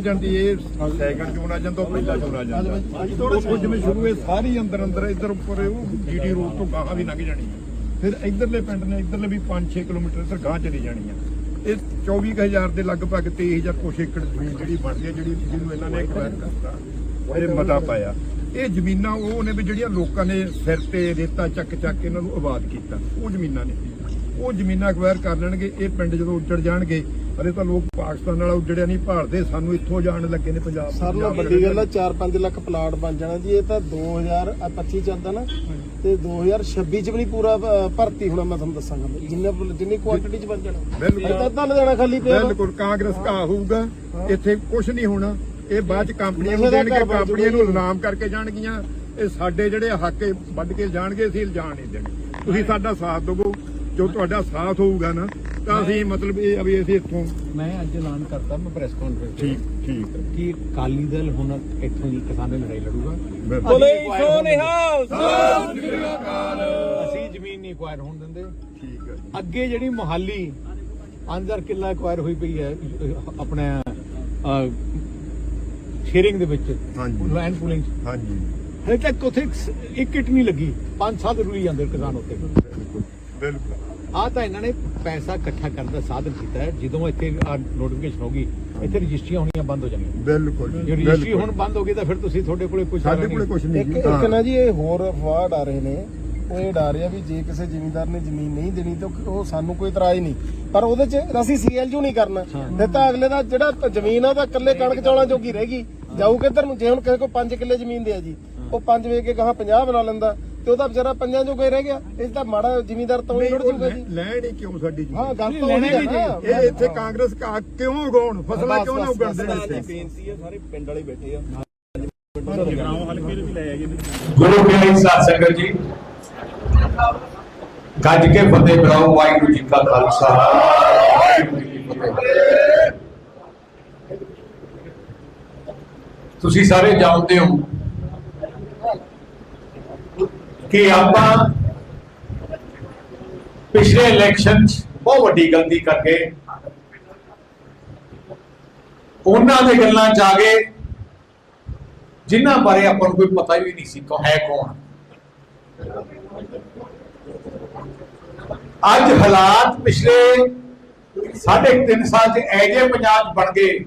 ਜਾਂਦੀ, ਇਹ ਸੈਕਿੰਡ ਚੋਣ ਆ ਜਾਂਦਾ ਪਹਿਲਾ ਚੋਣ ਆ ਉਹ ਜਿਵੇਂ ਸ਼ੁਰੂ ਇਹ ਸਾਰੀ ਅੰਦਰ ਅੰਦਰ ਇੱਧਰ ਉੱਪਰ ਉਹ ਜੀਡੀ ਰੋਡ ਤੋਂ ਗਾਹਾਂ ਵੀ ਲੰਘ ਜਾਣੀ ਫਿਰ ਇੱਧਰਲੇ ਪਿੰਡ ਨੇ ਇੱਧਰਲੇ ਵੀ 5-6 ਕਿਲੋਮੀਟਰ ਇੱਧਰ ਗਾਹਾਂ ਚਲੀ ਜਾਣੀ ਆ। ਇਹ 24000 ਦੇ ਲਗਭਗ 23000 ਕੁਛ ਏਕੜ ਜ਼ਮੀਨ ਜਿਹੜੀ ਬਣਦੀ ਹੈ ਜਿਹੜੀ ਜਿਹਨੂੰ ਇਹਨਾਂ ਨੇ ਐਕਵਾਇਰ ਕਰਤਾ ਇਹ ਮਤਾ ਪਾਇਆ। ਇਹ ਜ਼ਮੀਨਾਂ ਉਹ ਨੇ ਵੀ ਜਿਹੜੀਆਂ ਲੋਕਾਂ ਨੇ ਸਿਰ ਤੇ ਰੇਤਾ ਚੱਕ ਚੱਕ ਇਹਨਾਂ ਨੂੰ ਆਬਾਦ ਕੀਤਾ, ਉਹ ਜ਼ਮੀਨਾਂ ਨੇ। ਉਹ ਜ਼ਮੀਨਾਂ ਐਕਵਾਇਰ ਕਰ ਲੈਣਗੇ, ਇਹ ਪਿੰਡ ਜਦੋਂ ਉੱਜੜ ਜਾਣਗੇ ਅਰੇ ਤਾਂ ਲੋਕ ਪਾਕਿਸਤਾਨ ਨਾਲ ਉੱਜੜਿਆ ਨਹੀਂ ਭਾਲਦੇ ਸਾਨੂੰ ਇੱਥੋਂ ਜਾਣ ਲੱਗੇ ਨੇ ਪੰਜਾਬ ਸਰ ਪੰਜਾਬ ਵੱਡੀ ਗੱਲ ਆ 4-5 ਲੱਖ ਪਲਾਟ ਬਣ ਜਾਣਾ ਜੀ ਇਹ ਤਾਂ 2025 ਚੱਲਦਾ ਨਾ ਤੇ 2026 ਚ ਵੀ ਨਹੀਂ ਪੂਰਾ ਭਰਤੀ ਹੋਣਾ ਮੈਂ ਤੁਹਾਨੂੰ ਦੱਸਾਂਗਾ ਜਿੰਨਾ ਜਿੰਨੀ ਕੁਆਂਟੀਟੀ ਚ ਬਣ ਜਾਣਾ ਬਿਲਕੁਲ। ਇਹ ਤਾਂ ਲੁਧਿਆਣਾ ਖਾਲੀ ਪਿਆ। ਬਿਲਕੁਲ ਕਾਂਗਰਸ ਕਾ ਹੋਊਗਾ ਇੱਥੇ ਕੁਝ ਨਹੀਂ ਹੋਣਾ ਇਹ ਬਾਅਦ ਚ ਕੰਪਨੀਆਂ ਨੂੰ ਦੇਣਗੇ ਕੰਪਨੀਆਂ ਨੂੰ। ਇਨਾਮ ਕਰਕੇ ਜਾਣਗੀਆਂ ਇਹ ਸਾਡੇ ਜਿਹੜੇ ਹੱਕ ਇਹ ਵੱਢ ਕੇ ਜਾਣਗੇ ਅਸੀਂ ਜਾਣ ਨਹੀਂ ਦੇਣੇ ਤੁਸੀਂ ਸਾਡਾ ਸਾਥ ਦਿਵੋ ਜੋ ਤੁਹਾਡਾ ਸਾਥ ਹੋਊਗਾ ਨਾ ਤਾਂ ਅਸੀਂ ਮਤਲਬ ਇਹ ਆ ਵੀ ਅਸੀਂ ਇੱਥੋਂ ਮੈਂ ਅੱਜ ਐਲਾਨ ਕਰਤਾ ਮੈਂ ਪ੍ਰੈਸ ਕਾਨਫਰੰਸ ਠੀਕ ਠੀਕ। ਕਿ ਅਕਾਲੀ ਦਲ ਹੁਣ ਇੱਥੋਂ ਦੀ ਕਿਸਾਨੀ ਲੜਾਈ ਲੜੂਗਾ। ਬਿਲਕੁਲ। ਬੋਲੇ ਸੋ ਨਿਹਾਲ ਅਸੀਂ ਜ਼ਮੀਨ ਨਹੀਂ ਐਕਵਾਇਰ ਹੋਣ ਦਿੰਦੇ। ਠੀਕ ਹੈ। ਅੱਗੇ ਜਿਹੜੀ ਮੁਹਾਲੀ ਅੰਦਰ ਕਿੱਲਾ ਐਕਵਾਇਰ ਹੋਈ ਪਈ ਹੈ ਆਪਣਾ ਸ਼ੇਅਰਿੰਗ ਦੇ ਵਿੱਚ ਹਾਂਜੀ। ਲੈਂਡ ਪੂਲਿੰਗ ਹਾਂਜੀ। ਹਲੇ ਤੱਕ ਉੱਥੇ ਇੱਕ ਇੱਟ ਨਹੀਂ ਲੱਗੀ। 5 ਸਾਲ ਰੁਈ ਜਾਂਦੇ ਕਿਸਾਨ ਉੱਤੇ ਬਿਲਕੁਲ ਬਿਲਕੁਲ। ਆ ਤਾਂ ਇਹਨਾਂ ਨੇ ਪੈਸਾ ਇਕੱਠਾ ਕਰਨ ਦਾ ਸਾਧਨ ਕੀਤਾ ਹੈ। ਜਦੋਂ ਇੱਥੇ ਨੋਟੀਫਿਕੇਸ਼ਨ ਹੋਗੀ ਇੱਥੇ ਰਜਿਸਟਰੀਆਂ ਹੋਣੀਆਂ ਬੰਦ ਹੋ ਜਾਣਗੀਆਂ। ਬਿਲਕੁਲ ਜੇ ਰਜਿਸਟਰੀ। ਹੁਣ ਬੰਦ ਹੋ ਗਈ ਤਾਂ ਫਿਰ ਤੁਸੀਂ ਤੁਹਾਡੇ ਕੋਲੇ ਕੁਝ ਸਾਡੇ ਕੋਲੇ ਕੁਝ ਨਹੀਂ ਇੱਕ। ਨਾ ਜੀ ਇਹ ਹੋਰ ਅਫਵਾਹ ਡਾ ਰਹੇ ਨੇ। ਉਹ ਇਹ ਡਾ ਰਿਹਾ ਵੀ ਜੇ ਕਿਸੇ ਜ਼ਿਮੀਂਦਾਰ ਨੇ ਜ਼ਮੀਨ ਨਹੀਂ ਦੇਣੀ ਤਾਂ ਉਹ ਸਾਨੂੰ ਕੋਈ ਇਤਰਾਜ਼ ਨਹੀਂ। ਪਰ ਉਹਦੇ 'ਚ ਅਸੀਂ ਸੀਐਲਯੂ ਨਹੀਂ ਕਰਨਾ। ਫਿਰ ਤਾਂ ਅਗਲੇ ਦਾ ਜਿਹੜਾ ਜ਼ਮੀਨ ਆ ਉਹ ਤਾਂ ਇਕੱਲੇ ਕਣਕ ਚੌਲਾਂ ਜੋਗੀ ਰਹੇਗੀ ਜਾਊ ਕਿੱਧਰ ਨੂੰ? ਜੇ ਹੁਣ ਕਿਸੇ ਕੋਲ 5 ਕਿੱਲੇ ਜ਼ਮੀਨ ਦੇ ਆ ਜੀ ਉਹ 5 ਵੇਚ ਕੇ ਗਾਹਾਂ 50 ਬਣਾ ਲੈਂਦਾ। ਤੇ ਉਹਦਾ ਵਿਚਾਰਾ ਪੰਜਾਂ ਜੋਗਾ ਹੀ ਰਹਿ ਗਿਆ। ਇਹ ਤਾਂ ਮਾੜਾ ਜ਼ਿਮੀਂਦਾਰ ਤਾਂ ਉਹ ਜੂਗਾ ਲੈ- ਜੀ ਲੈਣ ਹੀ ਕਿਉਂ ਸਾਡੀ ਜੀ ਹਾਂ ਗੱਲ ਤਾਂ ਲੈਣਾ ਉਹੀ ਵੀ ਹੈ ਨਾ। ਇਹ ਇੱਥੇ ਕਾਂਗਰਸ ਕਾ ਕਿਉਂ ਉਗਾਉਣ? ਫਸਲਾਂ ਕਿਉਂ ਨਾ ਨੇ ਬਸ, ਇੱਥੇ ਬੇਨਤੀ ਹੈ ਸਾਰੇ ਪਿੰਡ ਵਾਲੇ ਬੈਠੇ ਆ ਗੁਰੂ ਪਿਆਰੀ ਸਾਧ ਸੰਗਤ ਜੀ ਗੱਜ ਕੇ ਫਤਿਹ ਬੁਲਾਓ ਵਾਹਿਗੁਰੂ ਜੀ ਕਾ ਖਾਲਸਾ। ਵਾਹਿਗੁਰੂ ਜੀ ਕੀ ਫਤਿਹ ਤੁਸੀਂ ਸਾਰੇ ਜਾਣਦੇ ਹੋ ਕਿ ਆਪਾਂ ਪਿਛਲੇ ਇਲੈਕਸ਼ਨ 'ਚ ਬਹੁਤ ਵੱਡੀ ਗਲਤੀ ਕਰਕੇ ਉਹਨਾਂ ਦੇ ਗੱਲਾਂ 'ਚ ਆ ਗਏ ਜਿਨ੍ਹਾਂ ਬਾਰੇ ਆਪਾਂ ਨੂੰ ਕੋਈ ਪਤਾ ਹੀ ਨਹੀਂ ਸੀ ਕੋ ਹੈ ਕੌਣ। ਅੱਜ ਹਾਲਾਤ ਪਿਛਲੇ ਸਾਢੇ ਕੁ ਤਿੰਨ ਸਾਲ ਚ ਐਜੇ ਪੰਜਾਬ ਬਣ ਗਏ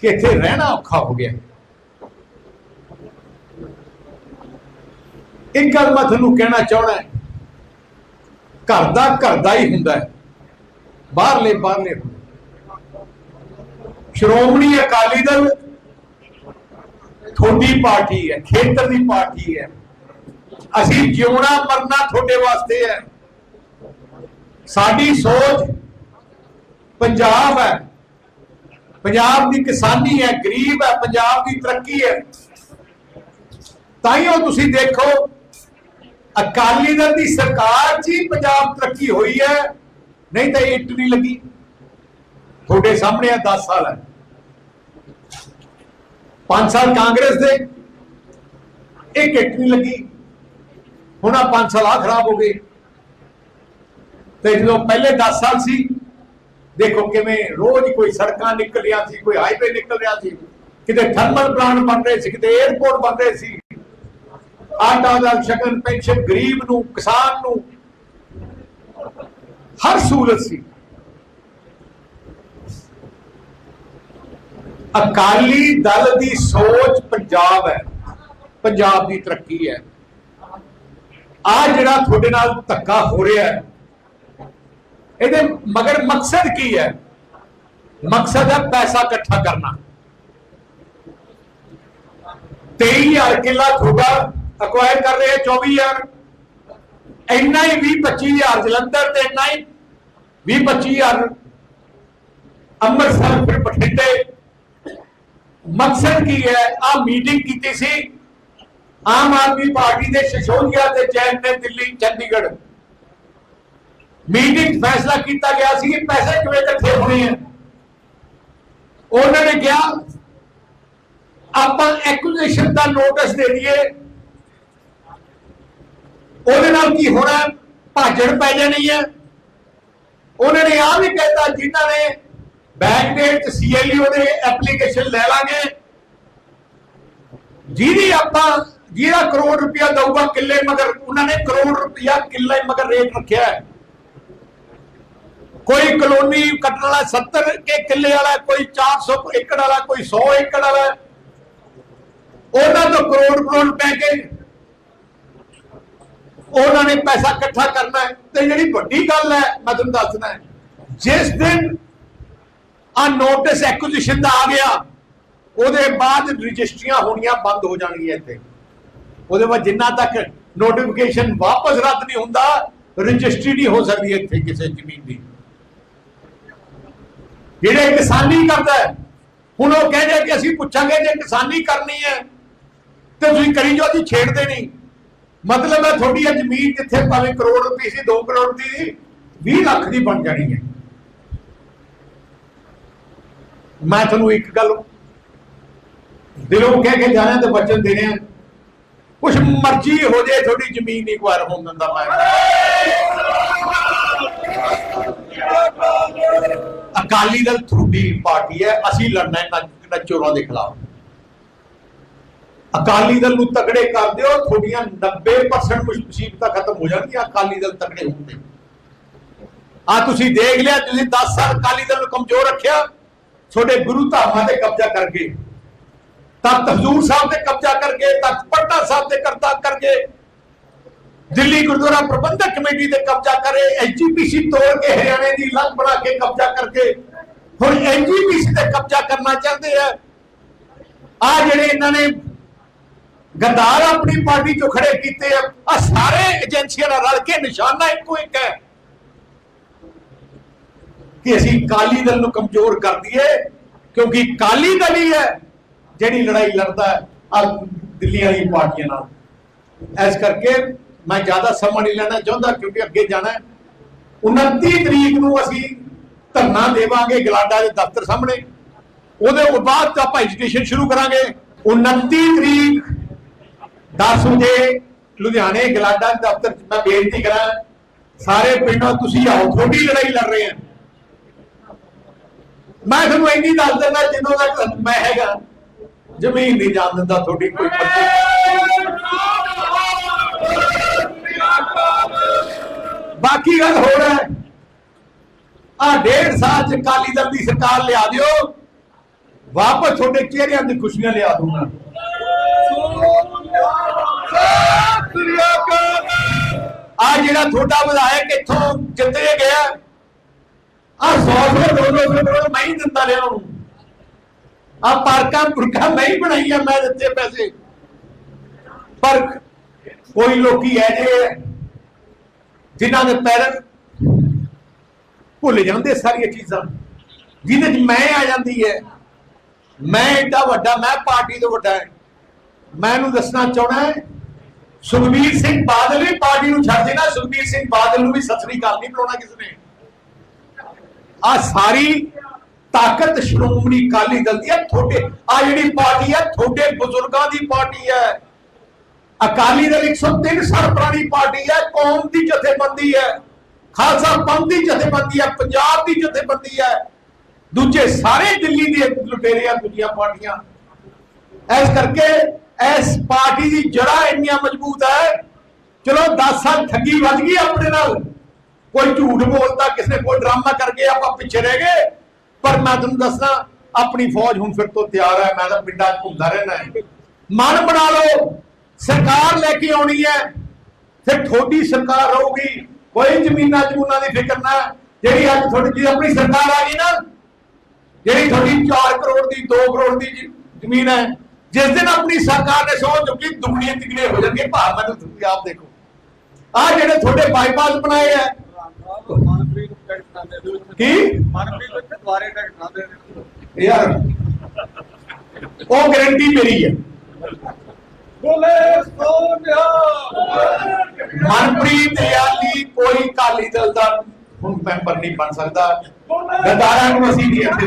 ਕਿ ਇੱਥੇ ਰਹਿਣਾ ਔਖਾ ਹੋ ਗਿਆ। ਇੱਕ ਗੱਲ ਮੈਂ ਤੁਹਾਨੂੰ ਕਹਿਣਾ ਚਾਹਣਾ ਘਰ ਦਾ ਘਰ ਦਾ ਹੀ ਹੁੰਦਾ ਹੈ। ਬਾਹਰਲੇ ਬਾਹਰਲੇ ਹੁੰਦੇ ਸ਼੍ਰੋਮਣੀ ਅਕਾਲੀ ਦਲ ਤੁਹਾਡੀ ਪਾਰਟੀ ਹੈ, ਖੇਤਰ ਦੀ ਪਾਰਟੀ ਹੈ। ਅਸੀਂ ਜਿਉਣਾ ਮਰਨਾ ਤੁਹਾਡੇ ਵਾਸਤੇ ਹੈ। ਸਾਡੀ ਸੋਚ ਪੰਜਾਬ ਹੈ। ਪੰਜਾਬ ਦੀ ਕਿਸਾਨੀ ਹੈ, ਗਰੀਬ ਹੈ, ਪੰਜਾਬ ਦੀ ਤਰੱਕੀ ਹੈ। ਤਾਂ ਉਹ ਤੁਸੀਂ ਦੇਖੋ ਅਕਾਲੀ ਦਲ ਦੀ ਸਰਕਾਰ 'ਚ ਹੀ ਪੰਜਾਬ ਤਰੱਕੀ ਹੋਈ ਹੈ। ਨਹੀਂ ਤਾਂ ਇਹ ਇੱਟ ਨਹੀਂ ਲੱਗੀ। ਤੁਹਾਡੇ ਸਾਹਮਣੇ ਆ 10 ਸਾਲ ਹੈ। 5 ਸਾਲ ਕਾਂਗਰਸ ਦੇ, ਇੱਕ ਇੱਟ ਨਹੀਂ ਲੱਗੀ। ਹੁਣ ਆ 5 ਸਾਲ ਆ ਖਰਾਬ ਹੋ ਗਏ। ਤੇ ਜਦੋਂ ਪਹਿਲੇ 10 ਸਾਲ ਸੀ, ਦੇਖੋ ਕਿਵੇਂ ਰੋਜ਼ ਕੋਈ ਸੜਕਾਂ ਨਿਕਲ ਰਹੀਆਂ ਸੀ, ਕੋਈ ਹਾਈਵੇ ਨਿਕਲ ਰਿਹਾ ਸੀ। ਕਿਤੇ ਥਰਮਲ ਪਲਾਂਟ ਬਣ ਰਹੇ ਸੀ, ਕਿਤੇ 에어ਪੋਰਟ ਬਣ ਰਹੇ ਸੀ। ਆਟਾ ਦਾ ਸ਼ਗਨ ਪੈਨਸ਼ਨ ਗਰੀਬ ਨੂੰ, ਕਿਸਾਨ ਨੂੰ। ਹਰ ਸਹੂਲਤ ਸੀ। ਅਕਾਲੀ ਦਲ ਦੀ ਸੋਚ ਪੰਜਾਬ ਹੈ। ਪੰਜਾਬ ਦੀ ਤਰੱਕੀ ਹੈ। ਆ ਜਿਹੜਾ ਤੁਹਾਡੇ ਨਾਲ ਧੱਕਾ ਹੋ ਰਿਹਾ ਹੈ, ਇਹਦੇ ਮਗਰ ਮਕਸਦ ਕੀ ਹੈ? ਮਕਸਦ ਹੈ ਪੈਸਾ ਇਕੱਠਾ ਕਰਨਾ। 23000 ਕਿੱਲਾ ਤੁਹਾਡਾ ਅਕਵਾਇਰ ਕਰ ਰਹੇ 24000 ਇੰਨਾ ਹੀ 20 25000 ਜਲੰਧਰ ਤੇ ਇੰਨਾ ਹੀ 20 25000 ਅੰਮ੍ਰਿਤਸਰ, ਫਿਰ ਬਠਿੰਡੇ। ਮਕਸਦ ਕੀ ਹੈ? ਆ ਮੀਟਿੰਗ ਕੀਤੀ ਸੀ ਆਮ ਆਦਮੀ ਪਾਰਟੀ ਦੇ ਸ਼ਸ਼ੋਦੀਆ ਤੇ ਜੈਨ ਨੇ ਦਿੱਲੀ, ਚੰਡੀਗੜ੍ਹ। ਮੀਟਿੰਗ ਫੈਸਲਾ ਕੀਤਾ ਗਿਆ ਸੀ ਕਿ ਪੈਸੇ ਕਿਵੇਂ ਇਕੱਠੇ ਹੋਣੇ ਆ। ਉਹਨਾਂ ਨੇ ਕਿਹਾ, ਆਪਾਂ ਐਕੁਜੀਸ਼ਨ ਦਾ ਨੋਟਿਸ ਦੇ ਦਈਏ। ਉਹਦੇ ਨਾਲ ਕੀ ਹੋਣਾ? ਭਾਜੜ ਪੈ ਜਾਣੀ ਹੈ। ਉਹਨਾਂ ਨੇ ਆ ਵੀ ਕਹਿਤਾ, ਜਿਨ੍ਹਾਂ ਨੇ ਬੈਕ ਡੇਟ ਸੀਐਲਯੂ ਦੇ ਐਪਲੀਕੇਸ਼ਨ ਲੈ ਲਾਂਗੇ। ਜਿਹਦੀ ਆਪਾਂ, ਜਿਹਦਾ ਕਰੋੜ ਰੁਪਇਆ ਦਊਗਾ ਕਿੱਲੇ ਮਗਰ, ਉਹਨਾਂ ਨੇ ਕਰੋੜ ਰੁਪਇਆ ਕਿੱਲੇ ਮਗਰ ਰੇਟ ਰੱਖਿਆ ਹੈ। ਕੋਈ ਕਲੋਨੀ ਕੱਟਣ ਵਾਲਾ 70 ਕੇ ਕਿੱਲੇ ਵਾਲਾ, ਕੋਈ 400 ਏਕੜ ਵਾਲਾ, ਕੋਈ 100 ਏਕੜ ਵਾਲਾ, ਉਹਨਾਂ ਤੋਂ ਕਰੋੜ ਕਰੋੜ ਪੈ ਕੇ ਉਹਨਾਂ ਨੇ ਪੈਸਾ ਇਕੱਠਾ ਕਰਨਾ ਹੈ। ਤੇ ਜਿਹੜੀ ਵੱਡੀ ਗੱਲ ਹੈ ਮੈਂ ਤੁਹਾਨੂੰ ਦੱਸਣਾ ਹੈ ਜਿਸ ਦਿਨ ਆ ਨੋਟਿਸ ਐਕੁਜੀਸ਼ਨ ਦਾ ਆ ਗਿਆ ਉਹਦੇ ਬਾਅਦ ਰਜਿਸਟਰੀਆਂ ਹੋਣੀਆਂ ਬੰਦ ਹੋ ਜਾਣਗੀਆਂ ਇੱਥੇ। ਉਹਦੇ ਬਾਅਦ ਜਿੰਨਾ ਤੱਕ ਨੋਟੀਫਿਕੇਸ਼ਨ ਵਾਪਸ ਰੱਦ ਨਹੀਂ ਹੁੰਦਾ ਰਜਿਸਟਰੀ ਨਹੀਂ ਹੋ ਸਕਦੀ ਇੱਥੇ ਕਿਸੇ ਜ਼ਮੀਨ ਦੀ। ਜਿਹੜੇ ਕਿਸਾਨੀ ਕਰਦਾ ਹੈ, ਹੁਣ ਉਹ ਕਹਿੰਦੇ ਕਿ ਅਸੀਂ ਪੁੱਛਾਂਗੇ ਜੇ ਕਿਸਾਨੀ ਕਰਨੀ ਹੈ ਤੇ ਤੁਸੀਂ ਕਰੀ ਜੋ ਅਸੀਂ ਛੇੜਦੇ ਨਹੀਂ। ਮਤਲਬ ਹੈ ਤੁਹਾਡੀ ਇਹ ਜ਼ਮੀਨ ਜਿੱਥੇ ਭਾਵੇਂ ਕਰੋੜ ਰੁਪਏ ਸੀ 2 ਕਰੋੜ ਦੀ 20 ਲੱਖ ਦੀ ਬਣ ਜਾਣੀ ਹੈ। ਮੈਂ ਤੁਹਾਨੂੰ ਇੱਕ ਗੱਲ ਦਿਲੋਂ ਕਹਿ ਕੇ ਜਾਣਾ ਤੇ ਵਚਨ ਦੇਣੇ ਆ ਕੁਛ ਮਰਜ਼ੀ ਹੋ ਜੇ ਤੁਹਾਡੀ ਜ਼ਮੀਨ ਨਹੀਂ ਕੁਆਰ ਹੋਣ ਦਿੰਦਾ ਮੈਂ। ਅਕਾਲੀ ਦਲ ਤੁਹਾਡੀ ਪਾਰਟੀ ਹੈ, ਅਸੀਂ ਲੜਨਾ ਹੈ ਨਾ- ਨਾ ਚੋਰਾਂ ਦੇ ਖਿਲਾਫ। ਅਕਾਲੀ ਦਲ ਨੂੰ ਤਕੜੇ ਕਰ ਦਿਓ, ਤੁਹਾਡੀਆਂ 90% ਮੁਸੀਬਤਾਂ ਖਤਮ ਹੋ ਜਾਣਗੀਆਂ, ਅਕਾਲੀ ਦਲ ਤਕੜੇ ਹੋਣ ਆ ਤੁਸੀਂ ਦੇਖ ਲਿਆ, ਤੁਸੀਂ 10 ਸਾਲ ਅਕਾਲੀ ਦਲ ਨੂੰ ਕਮਜ਼ੋਰ ਰੱਖਿਆ, ਤੁਹਾਡੇ ਗੁਰੂ ਧਾਮਾਂ ਤੇ ਕਬਜ਼ਾ ਕਰਕੇ ਤਖਤ ਹਜ਼ੂਰ ਸਾਹਿਬ ਤੇ ਕਬਜ਼ਾ ਕਰਕੇ ਤਖਤ ਪਟਨਾ ਸਾਹਿਬ ਤੇ ਕਰਤਾ ਕਰਕੇ ਦਿੱਲੀ ਗੁਰਦੁਆਰਾ ਪ੍ਰਬੰਧਕ ਕਮੇਟੀ ਤੇ ਕਬਜ਼ਾ ਕਰੇ ਐਜੀਪੀਸੀ ਤੋੜ ਕੇ ਹਰਿਆਣੇ ਦੀ ਲੰਗ ਬਣਾ ਕੇ ਕਬਜ਼ਾ ਕਰਕੇ ਹੁਣ ਐਜੀਪੀਸੀ ਤੇ ਕਬਜ਼ਾ ਕਰਨਾ ਚਾਹੁੰਦੇ ਆ। ਆ ਜਿਹੜੇ ਇਹਨਾਂ ਨੇ ਗਦਾਰ ਆਪਣੀ ਪਾਰਟੀ ਚੋਂ ਖੜੇ ਕੀਤੇ ਆ। ਆ ਸਾਰੇ ਏਜੰਸੀਆਂ ਨਾਲ ਰਲ ਕੇ ਨਿਸ਼ਾਨਾ ਇੱਕੋ ਇੱਕ ਹੈ ਕਿ ਅਸੀਂ ਕਾਲੀ ਦਲ ਨੂੰ ਕਮਜ਼ੋਰ ਕਰ ਦਈਏ, ਕਿਉਂਕਿ ਕਾਲੀ ਦਲ ਹੀ ਹੈ ਜਿਹੜੀ ਲੜਾਈ ਲੜਦਾ ਆ ਦਿੱਲੀ ਵਾਲੀ ਪਾਰਟੀਆਂ ਨਾਲ। ਇਸ ਕਰਕੇ ਮੈਂ ਜ਼ਿਆਦਾ ਸਮਾਂ ਨਹੀਂ ਲੈਣਾ ਚਾਹੁੰਦਾ, ਕਿਉਂਕਿ ਅੱਗੇ ਜਾਣਾ ਹੈ। 29 ਤਰੀਕ ਨੂੰ ਅਸੀਂ ਧਰਨਾ ਦੇਵਾਂਗੇ ਗਲਾਡਾ ਦੇ ਦਫ਼ਤਰ ਸਾਹਮਣੇ। ਉਹਦੇ ਬਾਅਦ ਆਪਾਂ ਐਜੀਟੇਸ਼ਨ ਸ਼ੁਰੂ ਕਰਾਂਗੇ। 29 ਤਰੀਕ 10 ਵਜੇ ਲੁਧਿਆਣੇ ਗਲਾਡਾ ਦਫ਼ਤਰ 'ਚ ਮੈਂ ਬੇਨਤੀ ਕਰਾਂ, ਸਾਰੇ ਪਿੰਡੋਂ ਤੁਸੀਂ ਆਓ, ਤੁਹਾਡੀ ਲੜਾਈ ਲੜ ਰਹੇ ਹਾਂ। ਮੈਂ ਤੁਹਾਨੂੰ ਇੰਨੀ ਦੱਸ ਦਿੰਦਾ ਜਦੋਂ ਤੱਕ ਮੈਂ ਹੈਗਾ, ਜ਼ਮੀਨ ਨਹੀਂ ਜਾਣ ਦਿੰਦਾ ਤੁਹਾਡੀ ਕੋਈ ਬਾਕੀ ਗੱਲ ਹੋਰ ਹੈ ਆ ਡੇਢ ਸਾਲ ਚ ਕਾਲੀ ਦਲ ਦੀ ਸਰਕਾਰ ਲਿਆ ਦਿਓ, ਵਾਪਸ ਤੁਹਾਡੇ ਚਿਹਰਿਆਂ ਦੀ ਖੁਸ਼ੀਆਂ ਲਿਆ ਦੂੰਗਾ ਆ ਜਿਹੜਾ ਤੁਹਾਡਾ ਵਿਧਾਇਕ ਇੱਥੋਂ ਜਿੱਤੇ ਗਿਆ ਆ 100 100 200 ਕਰੋੜ ਮੈਂ ਹੀ ਦਿੰਦਾ ਰਿਹਾ ਉਹਨੂੰ। ਆ ਪਾਰਕਾਂ ਪੁਰਖਾਂ ਮੈਂ ਹੀ ਬਣਾਈਆਂ, ਮੈਂ ਦਿੱਤੇ ਪੈਸੇ। ਪਰ ਕੋਈ ਲੋਕੀ ਐ ਜੇ ਜਿਨ੍ਹਾਂ ਦੇ ਪੈਰ ਭੁੱਲ ਜਾਂਦੇ ਸਾਰੀਆਂ ਚੀਜ਼ਾਂ। ਜਿਹਦੇ ਚ ਮੈਂ ਆ ਜਾਂਦੀ ਹੈ। ਮੈਂ ਏਡਾ ਵੱਡਾ, ਮੈਂ ਪਾਰਟੀ ਤੋਂ ਵੱਡਾ ਹੈ। ਮੈਂ ਇਹਨੂੰ ਦੱਸਣਾ ਚਾਹਣਾ ਹੈ, ਸੁਖਬੀਰ ਸਿੰਘ ਬਾਦਲ ਵੀ ਪਾਰਟੀ ਨੂੰ ਛੱਡ ਦੇਣਾ, ਸੁਖਬੀਰ ਸਿੰਘ ਬਾਦਲ ਨੂੰ ਵੀ ਸਤਿ ਸ੍ਰੀ ਨਹੀਂ ਬੁਲਾਉਣਾ ਕਿਸ ਨੇ। ਆ ਸਾਰੀ ਤਾਕਤ ਸ਼੍ਰੋਮਣੀ ਅਕਾਲੀ ਦਲ ਦੀ ਹੈ, ਤੁਹਾਡੇ ਆ ਜਿਹੜੀ ਪਾਰਟੀ ਹੈ, ਤੁਹਾਡੇ ਬਜ਼ੁਰਗਾਂ ਦੀ ਪਾਰਟੀ ਹੈ। ਅਕਾਲੀ ਦਲ 103 ਸਾਲ ਪੁਰਾਣੀ ਪਾਰਟੀ ਹੈ, ਕੌਮ ਦੀ ਜਥੇਬੰਦੀ ਹੈ। ਖਾਲਸਾ ਪੰਥ ਦੀ ਜਥੇਬੰਦੀ ਹੈ, ਪੰਜਾਬ ਦੀ ਜਥੇਬੰਦੀ ਹੈ। ਦੂਜੇ ਸਾਰੇ ਦਿੱਲੀ ਦੇ ਲੁਟੇਰੇ ਆ, ਦੂਜੀਆਂ ਪਾਰਟੀਆਂ। ਇਸ ਕਰਕੇ ਇਸ ਪਾਰਟੀ ਦੀ ਜੜਾ ਇੰਨੀਆਂ ਮਜ਼ਬੂਤ ਹੈ। ਚਲੋ 10 ਸਾਲ ਠੱਗੀ ਵੱਜ ਗਈ ਆਪਣੇ ਨਾਲ। ਕੋਈ ਝੂਠ ਬੋਲਦਾ, ਕਿਸੇ ਕੋਈ ਡਰਾਮਾ ਕਰਕੇ ਆਪਾਂ ਪਿੱਛੇ ਰਹਿ ਗਏ। ਪਰ ਮੈਂ ਤੁਹਾਨੂੰ ਦੱਸਣਾ ਆਪਣੀ ਫੌਜ ਹੁਣ ਫਿਰ ਤੋਂ ਤਿਆਰ ਹੈ। ਮੈਂ ਤਾਂ ਪਿੰਡਾਂ 'ਚ ਘੁੰਮਦਾ ਰਹਿਣਾ ਹੈ। ਮਨ ਬਣਾ ਲਓ, ਸਰਕਾਰ ਲੈ ਕੇ ਆਉਣੀ ਹੈ। ਫਿਰ ਤੁਹਾਡੀ ਸਰਕਾਰ ਰਹੂਗੀ। ਕੋਈ ਜ਼ਮੀਨਾਂ ਜਮੂਨਾਂ ਦੀ ਫਿਕਰ ਨਾ। ਜਿਹੜੀ ਅੱਜ ਤੁਹਾਡੀ ਜੀ ਆਪਣੀ ਸਰਕਾਰ ਆ ਗਈ ਨਾ, ਜਿਹੜੀ ਤੁਹਾਡੀ 4 ਕਰੋੜ ਦੀ 2 ਕਰੋੜ ਦੀ ਜ਼ਮੀਨ ਹੈ ਜਿਸ ਦਿਨ ਆਪਣੀ ਸਰਕਾਰ ਨੇ ਸੋਚ ਚੁੱਕੀ ਦੁਗਣੀਆਂ ਤਿਗਣੀਆਂ ਹੋ ਜਾਣਗੇ ਭਾਰ ਮੈਨੂੰ ਤੁਸੀਂ ਆਪ ਦੇਖੋ। ਆ ਜਿਹੜੇ ਤੁਹਾਡੇ ਬਾਈਪਾਸ ਬਣਾਏ ਆ। ਨੇ ਕੀ? ਮਨਪ੍ਰੀਤ ਦੁਆਰੇ ਨੇ ਯਾਰ ਉਹ ਗਾਰੰਟੀ ਮੇਰੀ ਹੈ ਬੋਲੇ ਸੋਨਿਆ। ਮਨਪ੍ਰੀਤ ਯਾਲੀ ਕੋਈ ਕਾਲੀ ਦਲ ਦਾ ਹੁਣ ਮੈਂਬਰ ਨਹੀਂ ਬਣ ਸਕਦਾ। ਗਦਾਰਾਂ ਨੂੰ ਅਸੀਂ ਨਹੀਂ ਇੱਥੇ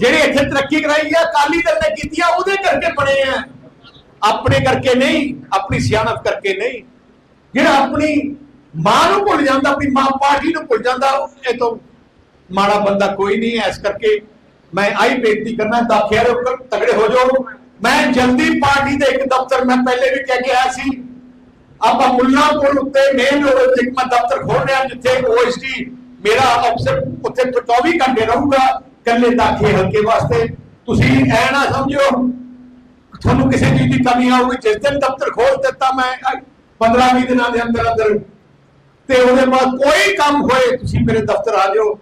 ਜਿਹੜੇ ਇੱਥੇ ਤਰੱਕੀ ਕਰਾਈ ਹੈ ਅਕਾਲੀ ਦਲ ਨੇ ਕੀਤੀ ਆ, ਉਹਦੇ ਕਰਕੇ ਬਣੇ ਆ। ਆਪਣੇ ਕਰਕੇ ਨਹੀਂ, ਆਪਣੀ ਸਿਆਣਪ ਕਰਕੇ ਨਹੀਂ। ਜਿਹੜਾ ਆਪਣੀ ਮਾਂ ਨੂੰ ਭੁੱਲ ਜਾਂਦਾ, ਆਪਣੀ ਮਾਂ ਪਾਰਟੀ ਨੂੰ ਭੁੱਲ ਜਾਂਦਾ, ਇਹ ਤੋਂ ਮਾੜਾ ਬੰਦਾ ਕੋਈ ਨਹੀਂ ਹੈ। ਇਸ ਕਰਕੇ ਮੈਂ ਆਈ ਬੇਨਤੀ ਕਰਨਾ, ਦਾਖਿਆਂ ਦੇ ਤਗੜੇ ਹੋ ਜਾਓ। ਮੈਂ ਜਲਦੀ ਪਾਰਟੀ ਦੇ ਇੱਕ ਦਫ਼ਤਰ ਮੈਂ ਪਹਿਲੇ ਵੀ ਕਹਿ ਕੇ ਆਇਆ ਸੀ। ਆਪਾਂ ਮੁੱਲਾਂਪੁਰ ਉੱਤੇ ਮੇਨ ਰੋਡ ਉੱਤੇ ਇੱਕ ਮੈਂ ਦਫ਼ਤਰ ਖੋਲ ਰਿਹਾ, ਜਿੱਥੇ ਓਐਸਟੀ ਮੇਰਾ ਅਫਸਰ ਉੱਥੇ 24 ਘੰਟੇ ਰਹੂਗਾ। ਕੱਲੇ ਦਾਖੇ ਹਲਕੇ ਵਾਸਤੇ, ਤੁਸੀਂ ਐ ਨਾ ਸਮਝਿਓ, ਤੁਹਾਨੂੰ ਕਿਸੇ ਚੀਜ਼ ਦੀ ਕਮੀ ਆਊਗੀ ਜਿਸ ਦਿਨ ਦਫ਼ਤਰ ਖੋਲ ਦਿੱਤਾ ਮੈਂ 15 20 ਦਿਨਾਂ ਦੇ ਅੰਦਰ ਅੰਦਰ ਤੇ ਉਹਦੇ ਬਾਅਦ ਕੋਈ ਕੰਮ ਹੋਏ, ਤੁਸੀਂ ਮੇਰੇ ਦਫ਼ਤਰ ਆ ਜਾਓ।